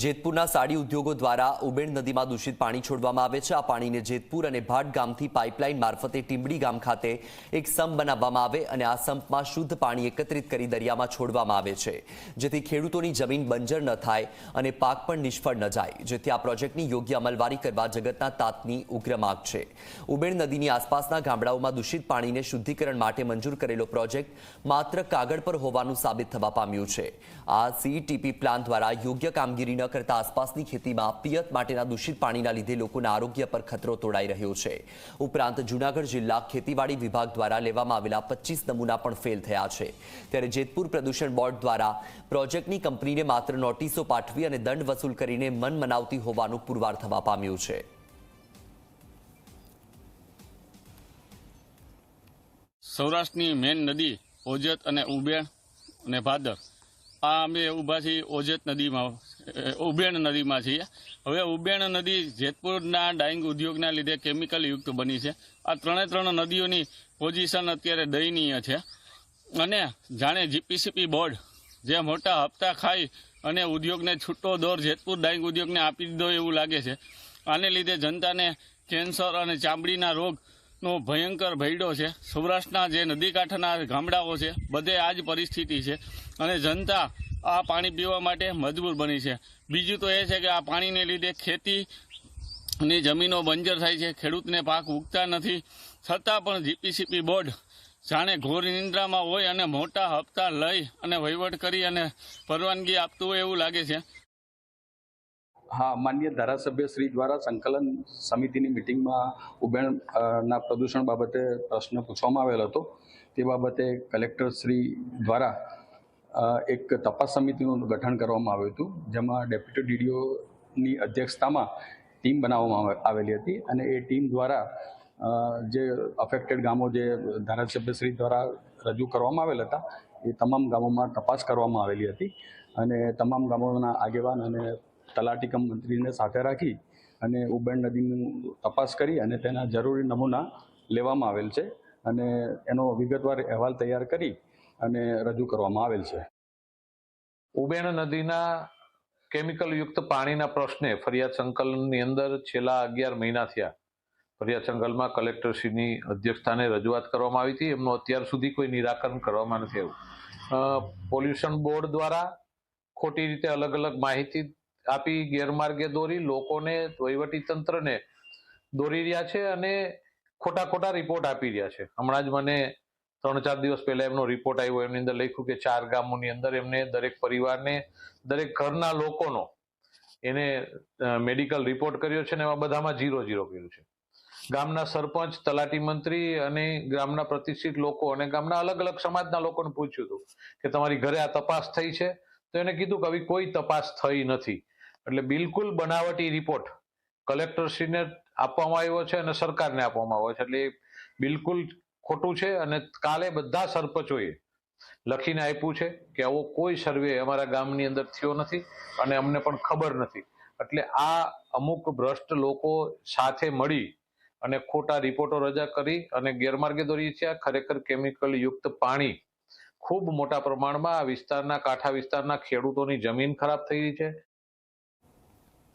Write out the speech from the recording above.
જેતપુરના સાડી ઉદ્યોગો દ્વારા ઉબેણ નદીમાં દૂષિત પાણી છોડવામાં આવે છે. આ પાણીને જેતપુર અને ભાટ ગામથી પાઇપલાઇન મારફતે ટીંબડી ગામ ખાતે એક સંપ બનાવવામાં આવે અને આ સંપમાં શુદ્ધ પાણી એકત્રિત કરી દરિયામાં છોડવામાં આવે છે. જેથી ખેડૂતોની જમીન બંજર ન થાય અને પાક પણ નિષ્ફળ ન જાય. જેથી આ પ્રોજેક્ટની યોગ્ય અમલવારી કરવા જગતના તાતની ઉગ્ર માગ છે. ઉબેણ નદીની આસપાસના ગામડાઓમાં દૂષિત પાણીને શુદ્ધિકરણ માટે મંજૂર કરેલો પ્રોજેક્ટ માત્ર કાગળ પર હોવાનું સાબિત થવા પામ્યું છે. આ સીટીપી પ્લાન દ્વારા યોગ્ય કામગીરી કરતા આસપાસની ખેતીમાં પિયત માટેના દૂષિત પાણીના લીધે લોકોના આરોગ્ય પર ખતરો તોડાઈ રહ્યો છે. ઉપરાંત જૂનાગઢ જિલ્લા ખેતીવાડી વિભાગ દ્વારા લેવામાં આવેલા પચીસ નમૂના પણ ફેલ થયા છે. ત્યારે જેતપુર પ્રદૂષણ બોર્ડ દ્વારા પ્રોજેક્ટની કંપનીને માત્ર નોટિસો પાઠવી અને દંડ વસૂલ કરીને મન મનાવતી હોવાનું પુરવાર થવા પામ્યું છે. સૌરાષ્ટ્રની મેન નદી ઓજત અને ઉબેણ અને ભાદર. આ અમે ઊભા છીએ ઓજત નદીમાં ઉબેણ નદીમાં છીએ. હવે ઉબેણ નદી જેતપુરના ડાઇંગ ઉદ્યોગના લીધે કેમિકલ યુક્ત બની છે. આ ત્રણે ત્રણ નદીઓની પોઝિશન અત્યારે દયનીય છે. અને જાણે જીપીસીપી બોર્ડ જે મોટા હપ્તા ખાઈ અને ઉદ્યોગને છૂટો દોર જેતપુર ડાઇંગ ઉદ્યોગને આપી દીધો એવું લાગે છે. આને લીધે જનતાને કેન્સર અને ચામડીના રોગનો ભયંકર ભયડો છે. સૌરાષ્ટ્રના જે નદી કાંઠાના ગામડાઓ છે, બધે આ જ પરિસ્થિતિ છે. અને જનતા આ પાણી પીવા માટે મજબૂર બની છે. બીજું તો એ છે કે આ પાણીને લીધે ખેતી ની જમીનો બંજર થાય છે. ખેડૂતને પાક ઉગતા નથી. છતાં પણ જીપીસીપી બોર્ડ જાણે ઘોર નિંદ્રામાં હોય અને મોટા હપ્તા લઈ અને વહીવટ કરી અને પરવાનગી આપતું હોય એવું લાગે છે. હા, માન્ય ધારાસભ્ય શ્રી દ્વારા સંકલન સમિતિની મિટિંગમાં ઉબેણ ના પ્રદૂષણ બાબતે પ્રશ્ન પૂછવામાં આવેલ હતો. તે બાબતે કલેક્ટર શ્રી દ્વારા એક તપાસ સમિતિનું ગઠન કરવામાં આવ્યું હતું, જેમાં ડેપ્યુટી ડીડીઓની અધ્યક્ષતામાં ટીમ બનાવવામાં આવેલી હતી અને એ ટીમ દ્વારા જે અફેક્ટેડ ગામો જે ધારાસભ્યશ્રી દ્વારા રજૂ કરવામાં આવેલ હતા, એ તમામ ગામોમાં તપાસ કરવામાં આવેલી હતી અને તમામ ગામોના આગેવાન અને તલાટીકમ મંત્રીને સાથે રાખી અને ઉબેણ નદીનું તપાસ કરી અને તેના જરૂરી નમૂના લેવામાં આવેલ છે અને એનો વિગતવાર અહેવાલ તૈયાર કરી અને રજૂ કરવામાં આવેલ છે. ઉબેણ નદીના કેમિકલ યુક્ત પાણીના પ્રશ્ને ફરિયાદ સંકલનની અંદર છેલ્લા અગિયાર મહિના થયા. ફરિયાદ સંકલનમાં કલેક્ટરશ્રીની અધ્યક્ષતાને રજૂઆત કરવામાં આવી હતી. એમનું અત્યાર સુધી કોઈ નિરાકરણ કરવામાં નથી આવ્યું. પોલ્યુશન બોર્ડ દ્વારા ખોટી રીતે અલગ અલગ માહિતી આપી ગેરમાર્ગે દોરી લોકોને વહીવટી તંત્રને દોરી રહ્યા છે અને ખોટા ખોટા રિપોર્ટ આપી રહ્યા છે. હમણાં જ મને ત્રણ ચાર દિવસ પહેલા એમનો રિપોર્ટ આવ્યો, એમની અંદર લખ્યું કે ચાર ગામોની અંદર એમને દરેક પરિવારને, દરેક ઘરના લોકોનો એને મેડિકલ રિપોર્ટ કર્યો છે ને એમાં બધામાં જીરો જીરો કર્યું છે. ગામના સરપંચ, તલાટી મંત્રી અને ગામના પ્રતિષ્ઠિત લોકો અને ગામના અલગ અલગ સમાજના લોકોને પૂછ્યું હતું કે તમારી ઘરે આ તપાસ થઈ છે? તો એને કીધું કે આવી કોઈ તપાસ થઈ નથી. એટલે બિલકુલ બનાવટી રિપોર્ટ કલેક્ટરશ્રીને આપવામાં આવ્યો છે અને સરકારને આપવામાં આવ્યો છે. એટલે બિલકુલ ખોટું છે અને કાલે બધા સરપંચોએ લખીને આપ્યું છે કે આવો કોઈ સર્વે અમારા ગામની અંદર થયો નથી અને અમને પણ ખબર નથી. એટલે આ અમુક ભ્રષ્ટ લોકો સાથે મળી અને ખોટા રિપોર્ટો રજા કરી અને ગેરમાર્ગે દોરી છે. ખરેખર કેમિકલ યુક્ત પાણી ખૂબ મોટા પ્રમાણમાં આ વિસ્તારના કાંઠા વિસ્તારના ખેડૂતોની જમીન ખરાબ થઈ રહી છે.